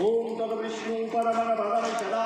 ॐ तद् विष्णु परमणिवासपूरात् तद् विष्णवे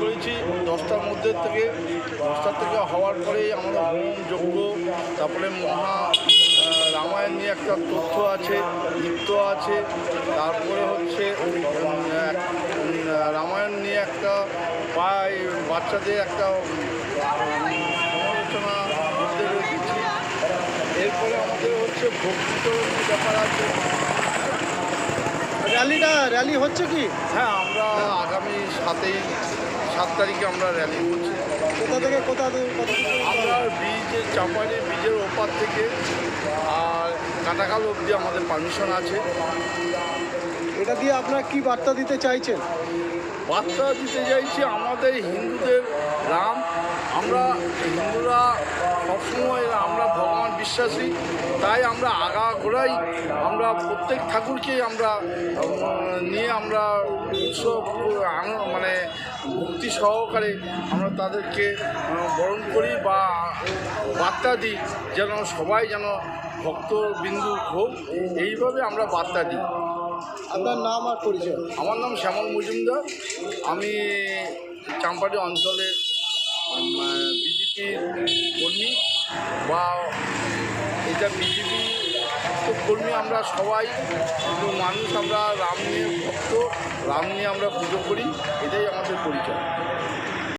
করেছি দশটার মধ্যে থেকে। দশটার থেকে হওয়ার পরে আমরা হোম যজ্ঞ, তারপরে মহা রামায়ণ নিয়ে একটা তথ্য আছে নৃত্য আছে, তারপরে হচ্ছে রামায়ণ নিয়ে একটা পায় বাচ্চাদের একটা সমালোচনা এরপরে আমাদের হচ্ছে ভক্তিত ব্যাপার আছে। র্যালিটা র্যালি হচ্ছে কি? হ্যাঁ আমরা আগামী সাতই সাত তারিখে আমরা র্যালি করছি। কোথা থেকে কোথা আমরা ব্রিজের চাপানি ব্রিজের ওপার থেকে আর কাটাকাল অবধি আমাদের পারমিশন আছে। এটা দিয়ে আপনারা কি বার্তা দিতে চাইছেন? বার্তা দিতে চাইছি আমাদের হিন্দুদের রাম। আমরা হিন্দুরা সবসময় আমরা ভগবান বিশ্বাসী। তাই আমরা আগা ঘোড়াই। আমরা প্রত্যেক ঠাকুরকেই আমরা নিয়ে আমরা উৎসব মানে ভক্তি সহকারে আমরা তাদেরকে বরণ করি বা বার্তা দিই যেন সবাই যেন ভক্তবিন্দু হোক। এইভাবে আমরা বার্তা দিই। আপনার নাম আর পরিচয়? আমার নাম শ্যামল মজুমদার। আমি চাম্পাটি অঞ্চলের বিজেপির কর্মী বা এটা বিজেপি কর্মী আমরা সবাই মানুষ আমরা রাম নিয়ে ভক্ত, রাম নিয়ে আমরা পুজো করি, এটাই আমাদের পরিচয়।